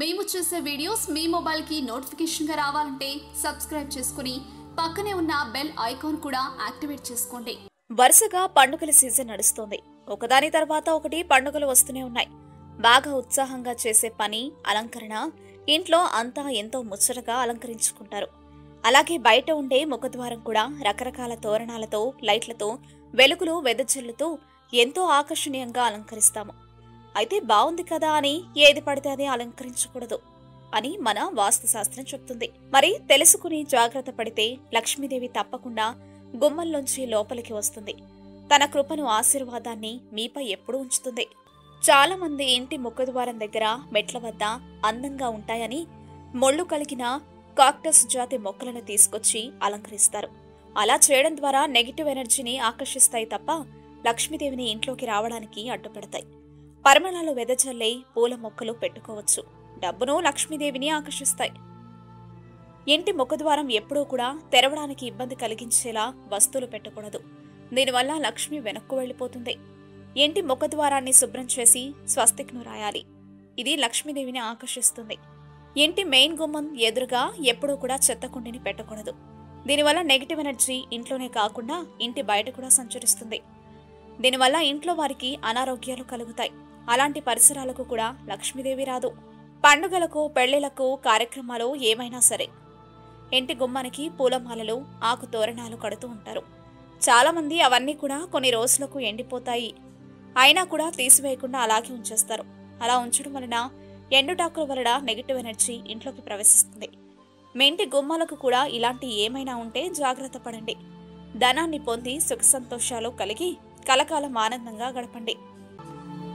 మేము చేసే వీడియోస్ మీ మొబైల్కి నోటిఫికేషన్గా రావాలంటే సబ్స్క్రైబ్ చేసుకుని పక్కనే ఉన్న బెల్ ఐకాన్ కూడా యాక్టివేట్ చేసుకోండి. వరుసగా పండుగల సీజన్ నడుస్తోంది. ఒకదాని తర్వాత ఒకటి పండుగలు వస్తూనే ఉన్నాయి. బాగా ఉత్సాహంగా చేసే పని అలంకరణ ఇంట్లో అంతా ఎంతో ముచ్చటగా అలంకరించుకుంటారు. అలాగే బయట ఉండే ముఖద్వారం కూడా రకరకాల తోరణాలతో లైట్లతో వెలుగులు వెదజల్లుతూ ఎంతో ఆకర్షణీయంగా అలంకరిస్తాము. అయితే బాగుంది కదా అని ఏది పడితే అది అలంకరించకూడదు అని మన వాస్తుశాస్త్రం చెప్తుంది. మరి తెలుసుకుని జాగ్రత్త పడితే లక్ష్మీదేవి తప్పకుండా గుమ్మంలోంచి లోపలికి వస్తుంది. తన కృపను ఆశీర్వాదాన్ని మీపై ఎప్పుడూ ఉంచుతుంది. చాలా మంది ఇంటి ముఖద్వారం దగ్గర మెట్ల వద్ద అందంగా ఉంటాయని మొళ్ళు కలిగిన కాక్టస్ జాతి మొక్కలను తీసుకొచ్చి అలంకరిస్తారు. అలా చేయడం ద్వారా నెగిటివ్ ఎనర్జీని ఆకర్షిస్తాయి తప్ప లక్ష్మీదేవిని ఇంట్లోకి రావడానికి అడ్డుపడతాయి. పరిమళాలు వెదజల్లే పూల మొక్కలు పెట్టుకోవచ్చు. డబ్బును లక్ష్మీదేవిని ఆకర్షిస్తాయి. ఇంటి ముఖద్వారం ఎప్పుడూ కూడా తెరవడానికి ఇబ్బంది కలిగించేలా వస్తువులు పెట్టకూడదు. దీనివల్ల లక్ష్మి వెనక్కు వెళ్ళిపోతుంది. ఇంటి ముఖద్వారాన్ని శుభ్రం చేసి స్వస్తిక్ను రాయాలి. ఇది లక్ష్మీదేవిని ఆకర్షిస్తుంది. ఇంటి మెయిన్ గుమ్మం ఎదురుగా ఎప్పుడూ కూడా చెత్త కుండిని పెట్టకూడదు. దీనివల్ల నెగిటివ్ ఎనర్జీ ఇంట్లోనే కాకుండా ఇంటి బయట కూడా సంచరిస్తుంది. దీనివల్ల ఇంట్లో వారికి అనారోగ్యాలు కలుగుతాయి. అలాంటి పరిసరాలకు కూడా లక్ష్మీదేవి రాదు. పండుగలకు పెళ్ళిలకు కార్యక్రమాలు ఏమైనా సరే. ఇంటి గుమ్మానికి పూలమాలలు ఆకు తోరణాలు కడుతూ ఉంటారు. చాలామంది అవన్నీ కూడా కొన్ని రోజులకు ఎండిపోతాయి. అయినా కూడా తీసివేయకుండా అలాగే ఉంచేస్తారు. అలా ఉంచడం వలన ఎండుటాకుల వలన నెగిటివ్ ఎనర్జీ ఇంట్లోకి ప్రవేశిస్తుంది. మీ ఇంటి గుమ్మాలకు కూడా ఇలాంటి ఏమైనా ఉంటే జాగ్రత్త పడండి. ధనాన్ని పొంది సుఖ సంతోషాలు కలిగి కలకాలం ఆనందంగా గడపండి.